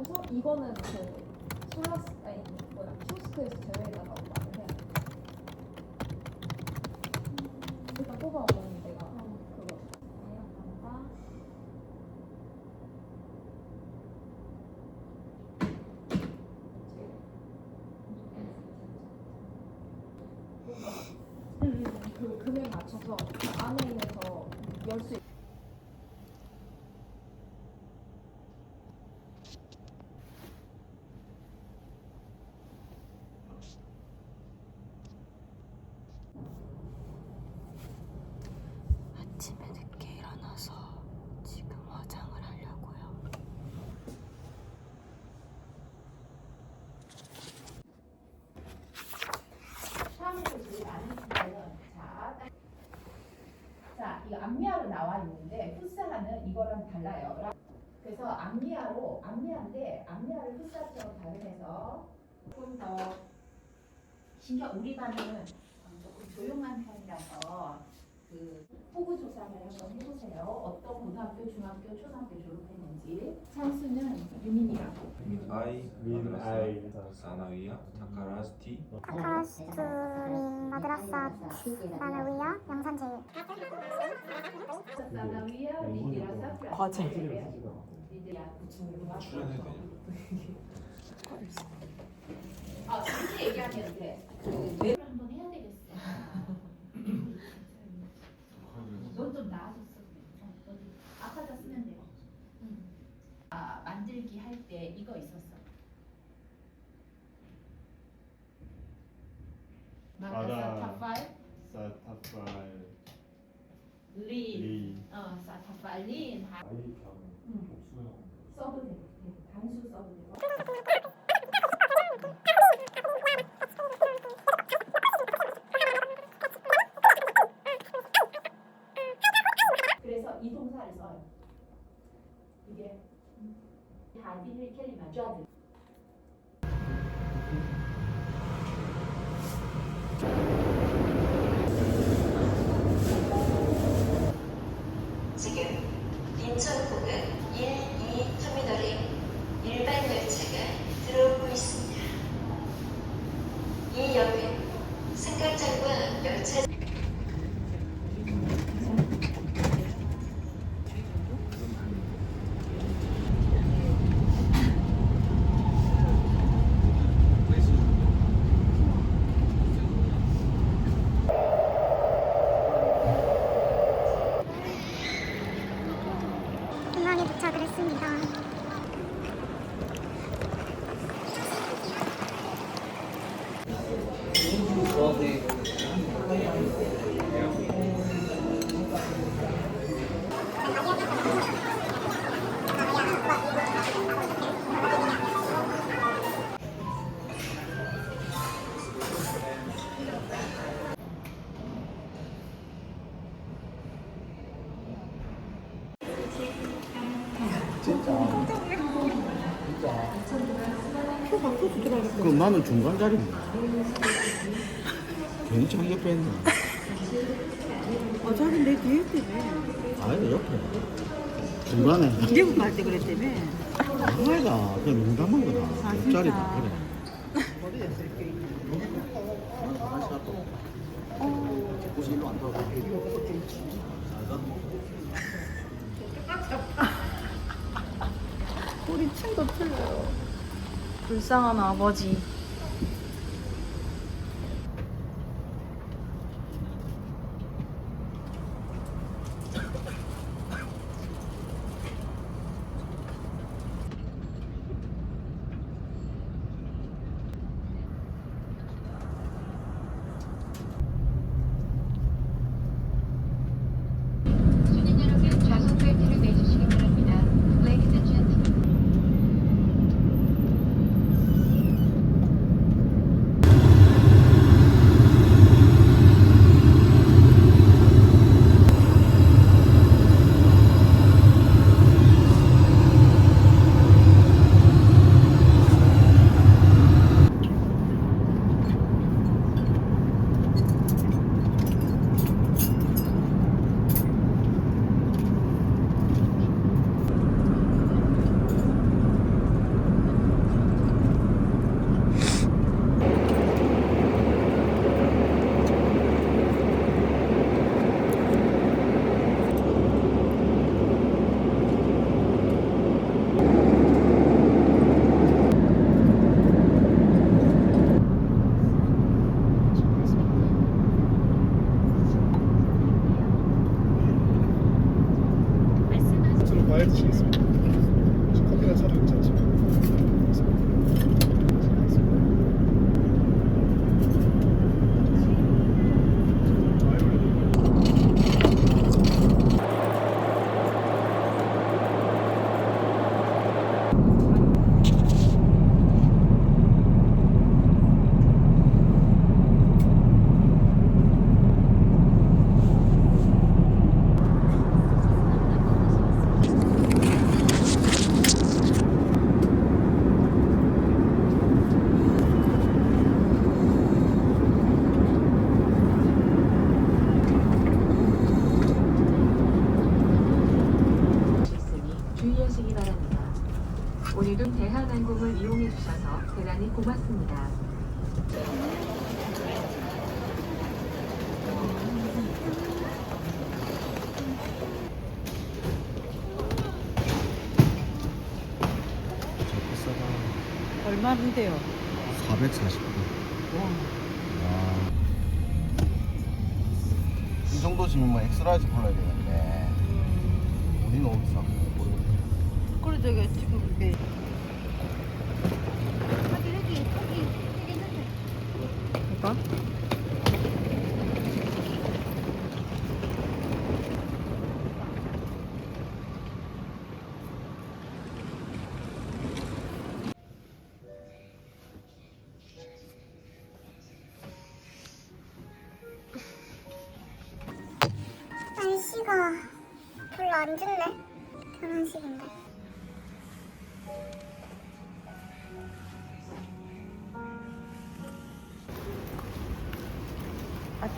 하고서 이거는 그 솔라스 아니 뭐야 키오스크에서 제외해달라고 말을 해야 돼. 일단 뽑아 먹는 내가 그거. 다이아몬드. 음, 그 금액 맞춰서 그 안에 있는서 열수 있. 아침에 늦게 일어나서 지금 화장을 하려고요. 샤워를 제일 많이 쓰는 자, 자, 이 암미아로 나와 있는데 푸스하는 달라요. 그래서 암미아로 암미아인데 암미아를 푸스처럼 발음해서 조금 더 신경 우리 반은 조금 조용한 편이라서 그 호구 조사를 한번 해보세요. 어떤 고등학교, 중학교, 초등학교 졸업했는지. 찬수는 유민이라고. 아이 민 아이 사나위야 타카라스티 카라스투민 마드라사 사나위야 양산제일 사나위야 리디라사 과제. 리디라 출연해도 되냐? 아, 잠시 얘기하면 돼. 그 뇌를 한번 해야 되겠어. 넌 좀 나아졌어. 그래. 어, 너도 아파서 쓰면 돼. 응. 아, 만들기 할 때 이거 있었어. 마다. 마다사타파이 사타파일 린. 리 어, 사타파린 하- 아이 병 응. 복수형 써도 돼. 네, 단수 써도 되 그럼 나는 중간 자리인데. 괜히 자기 옆에 있네. 어, 자기 내 뒤에 때문에. 아니다, 옆에. 중간에. 미국 갈때 그랬다며. 아이가, 그냥 농담한 거다. 아, 옆자리다? 그래. 일로 안? 우리 층도 틀려요. 불쌍한 아버지. 주셔서 대단히 고맙습니다. 얼마인데요? 440원. 와. 이 정도시면 뭐 엑스라지 골라야 되는데 우리 너무 비싸. 모르겠네. 그래 저기 지금 이게 이거? 날씨가 별로 안 좋네. 결혼식인데.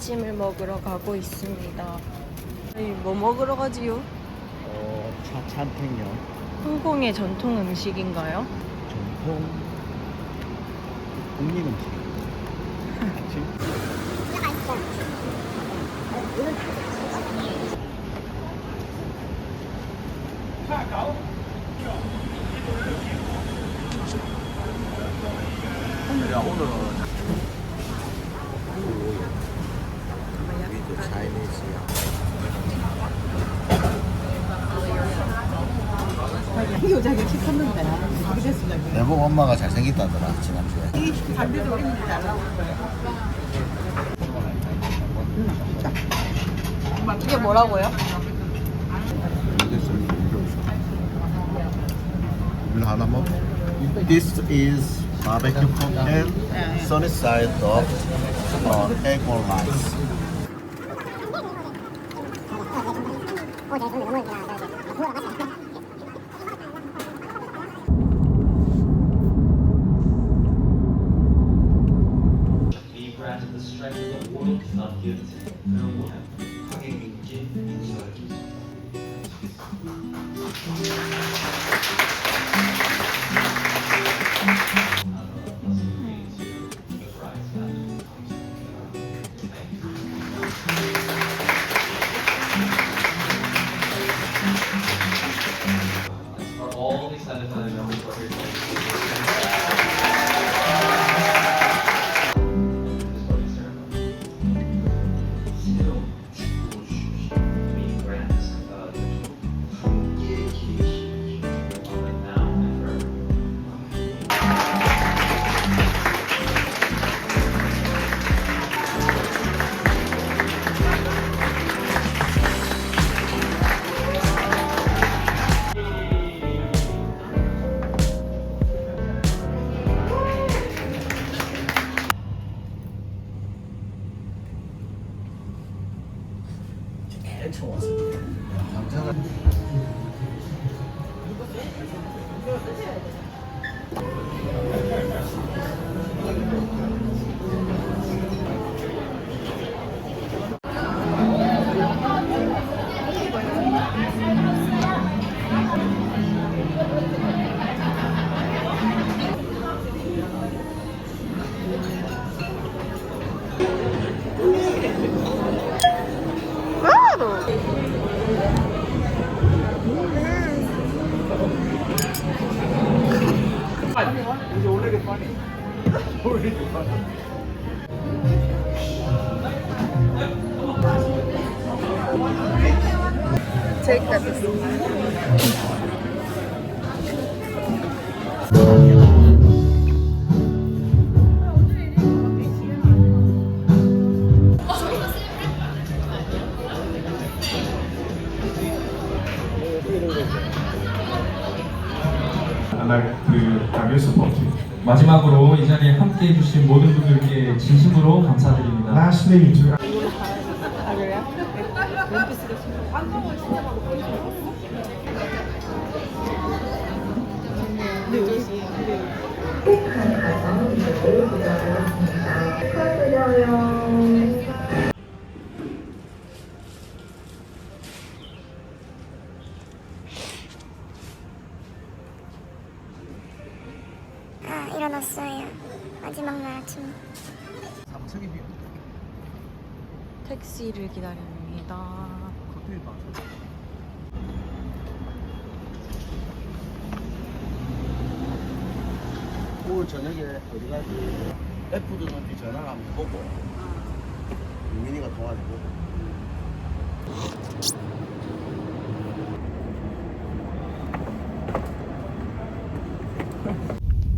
아침을 먹으러 가고 있습니다. 뭐 먹으러 가지요? 어, 차, 찬탱요. 홍콩의 전통 음식인가요? 전통 국민 음식. 야 오늘은 위드 차이니즈야. 이거 자기 키 컸는데 어떻게 됐어 내보고 엄마가 잘생겼다더라 지난주에. 이 반대도 어린이집 잘 나오고 이게 뭐라고요? 물 하나 먹. This is barbecue and sunny side of uh, egg or rice. 제가 그 마지막으로 이 자리에 함께 해주신 모든 분들께 진심으로 감사드립니다. 택시를 기다립니다. 오늘 저녁에 어디 가지? F들한테 전화를 한번 해보고 유민이가 도와주고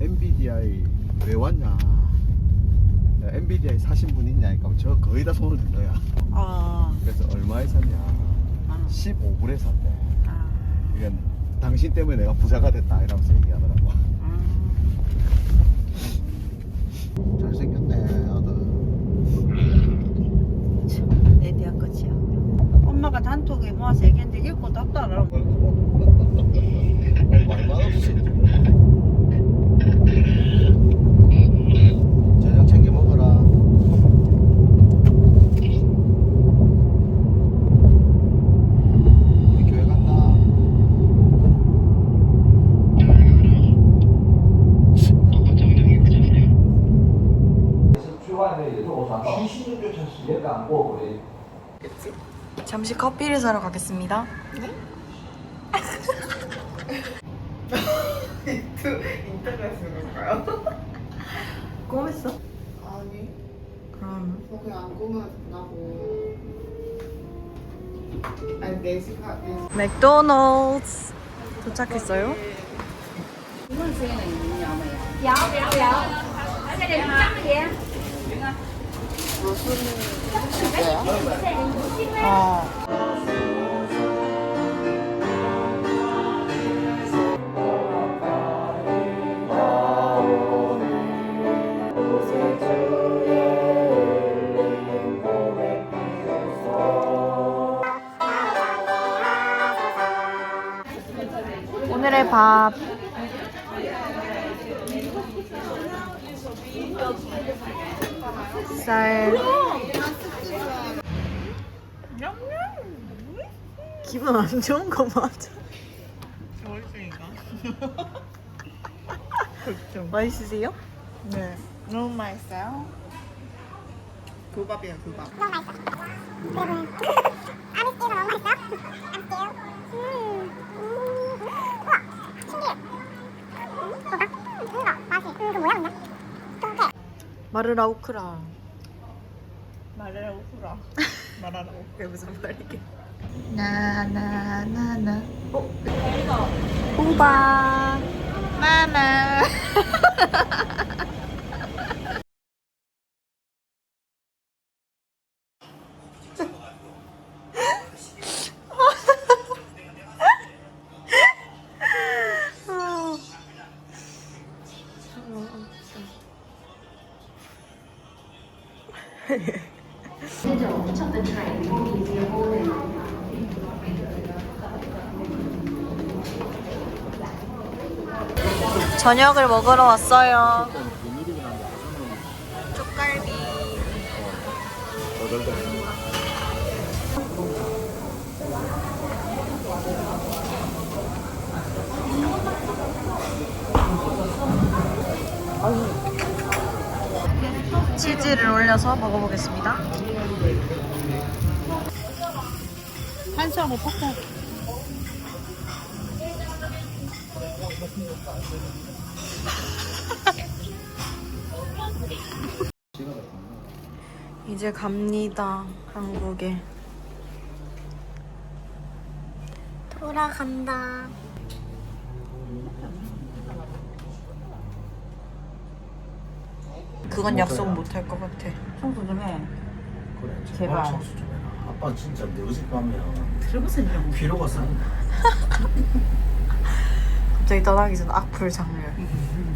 MBDI 왜 왔냐? MBDI 사신 분 있냐? 니까 저 거의 다 손을 든 거야. 아, 그래서 얼마에 샀냐? 아, 15불에 샀대. 아, 이건 당신 때문에 내가 부자가 됐다 이러면서 얘기하더라고. 아. 잘생겼네 아들. 내 대학 끝이야. 엄마가 단톡에 모아서 얘기했는데 읽고 답도 안 하고. 말만 없어. 저녁 챙겨 먹어라. 우리 교회 간다. 잠시 커피를 사러 가겠습니다. 인터넷 쓰는 거요? 꼬맸어? 아니, 그럼. 저 그냥 안 꾸며준다고. 아니, 4시간, 4시간. 맥도날드스. 도착했어요. 어. 오늘의 밥. 쌀. 기분 안 좋은 거 맞아. 맛있으세요? 네. 너무 맛있어요. 교밥이에요, 교밥. 너무 맛있어. 그리고 아미스티가 너무 맛있어. 아미스티요. 음, 음, 우와, 신기해. 음, 뭐가? 음, 이거 맛이. 음, 그 뭐야, 근데? 뚱해. 마르라 우크라. 말해라, 웃으라. 말하라고. 그게 무슨 말이게? 나나나나. 어? 우바. 마마. 저녁을 먹으러 왔어요. 쪽갈비. 치즈를 올려서 먹어보겠습니다. 한수하고 퍽퍽. 이제 갑니다. 한국에. 돌아간다. 그건 약속 못 할 것 같아. 청소 좀 해. 그래, 제발. 아, 청소 좀해 아빠 진짜 내 어젯밤이야. 들어보세요. 귀로가 싼다. 갑자기 떠나기 전 악플 장르. 음.